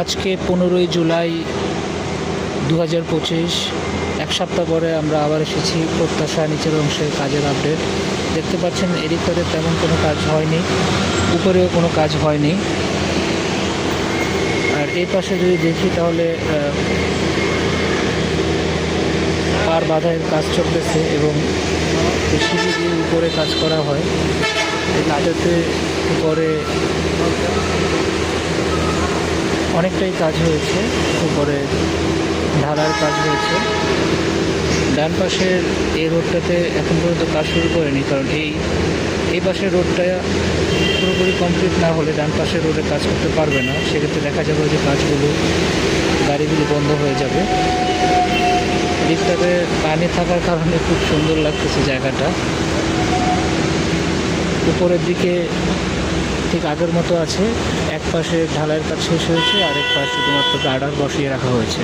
আজকে পনেরোই জুলাই দু হাজার পঁচিশ, এক সপ্তাহ পরে আমরা আবার এসেছি প্রত্যাশা নিচের অংশের কাজের আপডেট দেখতে পাচ্ছেন এদিকটাতে তেমন কোনো কাজ হয়নি, উপরেও কোনো কাজ হয়নি। আর এই পাশে যদি দেখি তাহলে পার বাঁধাইয়ের কাজ চলতেছে এবং সিঁড়ি দিয়ে উপরে কাজ করা হয়। এই কাজেতে উপরে অনেকটাই কাজ হয়েছে, উপরে ঢালার কাজ হয়েছে। ডান পাশের এই রোডটাতে এখন পর্যন্ত কাজ শুরু করেনি, কারণ এই এই পাশের রোডটা পুরোপুরি কমপ্লিট না হলে ডান পাশের রোডে কাজ করতে পারবে না। সেক্ষেত্রে দেখা যাবে যে কাজগুলো, গাড়িগুলো বন্ধ হয়ে যাবে। দিকটাতে পানি থাকার কারণে খুব সুন্দর লাগতেছে জায়গাটা। উপরের দিকে ঠিক আগের মতো আছে। পাশে ঢালাইয়ের কাজ শেষ হয়েছে আরেক পাশ শুধুমাত্র গার্ডার বসিয়ে রাখা হয়েছে।